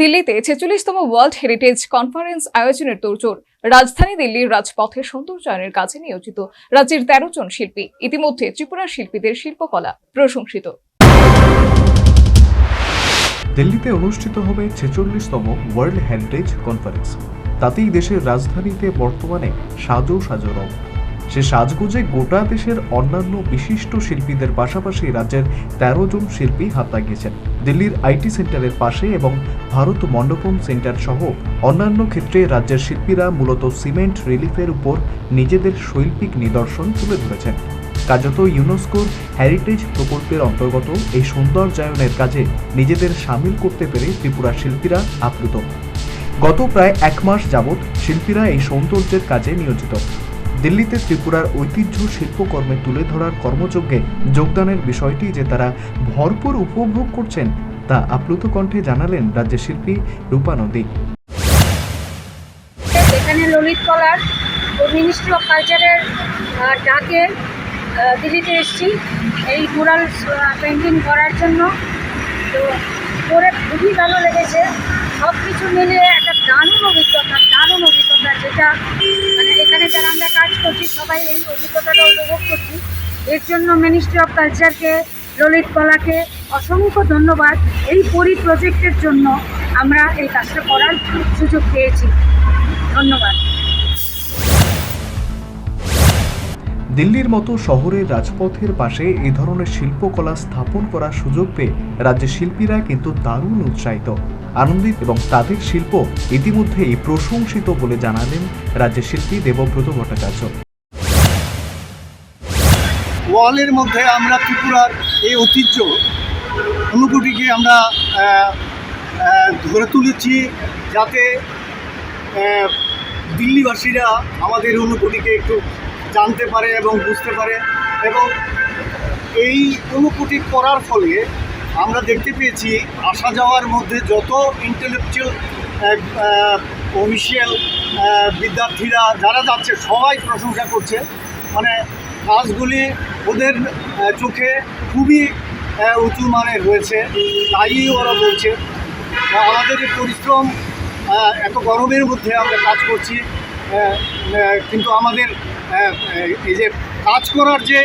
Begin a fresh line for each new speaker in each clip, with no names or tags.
দিল্লিতে ছেচল্লিশতম world heritage conference আয়োজনের তোড়জোড়। রাজধানী দিল্লির রাজপথের সৌন্দর্যায়নের কাজে নিয়োজিত রাজ্যের তেরো জন শিল্পী। ইতিমধ্যে ত্রিপুরার শিল্পীদের শিল্পকলা প্রশংসিত।
দিল্লিতে অনুষ্ঠিত হবে ছেচল্লিশতম ওয়ার্ল্ড হেরিটেজ কনফারেন্স তাতেই দেশের রাজধানীতে বর্তমানে সাজো সাজো রং। সে সাজগোজে গোটা দেশের অন্যান্য বিশিষ্ট শিল্পীদের পাশাপাশি রাজ্যের তেরো জন শিল্পী হাত লাগিয়েছেন দিল্লির আইটি সেন্টারের পাশে এবং ভারত মণ্ডপম সেন্টার সহ অন্যান্য ক্ষেত্রে রাজ্যের শিল্পীরা মূলত সিমেন্ট রিলিফের উপর নিজেদের শৈল্পিক নিদর্শন তুলে ধরেছেন। কার্যত ইউনেস্কোর হ্যারিটেজ প্রকল্পের অন্তর্গত এই সৌন্দর্যায়নের কাজে নিজেদের সামিল করতে পেরে ত্রিপুরার শিল্পীরা আপ্লুত। গত প্রায় এক মাস যাবৎ শিল্পীরা এই সৌন্দর্যের কাজে নিয়োজিত। দিল্লিতে ত্রিপুরার ঐতিহ্য শিল্পকর্মে তুলে ধরার কর্মযজ্ঞে যোগদানের বিষয়টি যে তারা ভরপুর উপভোগ করছেন, তা আপ্লুত কণ্ঠে জানালেন রাজ্যের শিল্পী রূপা নদী
এখানে ললিত কলার মিনিস্ট্রি অফ কালচারের ডাকে দিল্লিতে এসেছি। এই মুরাল পেন্টিং করার জন্য। তো করে খুবই ভালো লেগেছে। সব কিছু মিলিয়ে একটা দারুণ অভিজ্ঞতা দারুণ অভিজ্ঞতা, যেটা যারা আমরা কাজ করছি, সবাই এই অভিজ্ঞতাটা উপভোগ করছি। এর জন্য মিনিস্ট্রি অফ কালচারকে ললিত কলাকে অসংখ্য ধন্যবাদ। এই পরি প্রজেক্টের জন্য আমরা এই কাজটা করার সুযোগ পেয়েছি। ধন্যবাদ।
দিল্লির মতো শহরের রাজপথের পাশে এই ধরনের শিল্পকলা স্থাপন করার সুযোগ পেয়ে রাজ্যের শিল্পীরা কিন্তু দারুণ উৎসাহিত। আনন্দিত এবং তাদের শিল্প ইতিমধ্যেই প্রশংসিত বলে জানালেন রাজ্যের শিল্পী দেবব্রত ভট্টাচার্য।
ওয়ালের মধ্যে আমরা ত্রিপুরার এই ঐতিহ্য অনুভূতিকে আমরা ধরে তুলেছি যাতে দিল্লিবাসীরা আমাদের অনুভূতিকে একটু জানতে পারে এবং বুঝতে পারে এবং এই অনুভূতি করার ফলে আমরা দেখতে পেয়েছি, আসা যাওয়ার মধ্যে যত ইন্টেলেকচুয়াল অফিসিয়াল বিদ্যার্থীরা যারা যাচ্ছে, সবাই প্রশংসা করছে। মানে কাজগুলি ওদের চোখে খুবই উঁচু মানের হয়েছে, তাই ওরা বলছে। আমাদের এই পরিশ্রম এত গরমের মধ্যে আমরা কাজ করছি কিন্তু আমাদের এই যে কাজ করার যে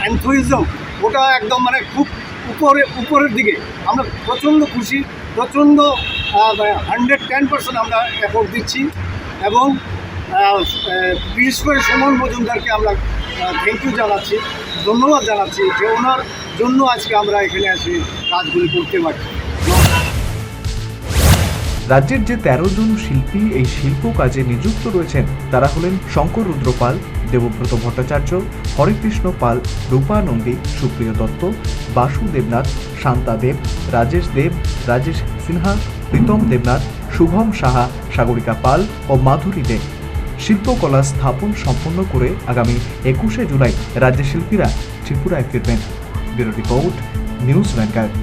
অ্যান্থুইজম ওটা একদম মানে খুব উপরে, উপরের দিকে। আমরা প্রচণ্ড খুশি, প্রচণ্ড হান্ড্রেড টেন পার্সেন্ট আমরা এফোর্ট দিচ্ছি এবং বিশেষ করে সুমন মজুমদারকে আমরা থ্যাংক ইউ জানাচ্ছি, ধন্যবাদ জানাচ্ছি যে ওনার জন্য আজকে আমরা এখানে এসে কাজগুলি করতে পারছি।
রাজ্যের যে তেরো জন শিল্পী এই শিল্প কাজে নিযুক্ত রয়েছেন, তারা হলেন শঙ্কর রুদ্র পাল দেবব্রত ভট্টাচার্য, হরেকৃষ্ণ পাল, রূপা নন্দী, সুপ্রিয় দত্ত, বাসু দেবনাথ, শান্তা দেব, রাজেশ দেব, রাজেশ সিনহা, প্রীতম দেবনাথ, শুভম সাহা, সাগরিকা পাল ও মাধুরী দেব। শিল্পকলা স্থাপন সম্পন্ন করে আগামী একুশে জুলাই রাজ্যের শিল্পীরা ত্রিপুরায় ফিরবেন। Bureau report, news vanguard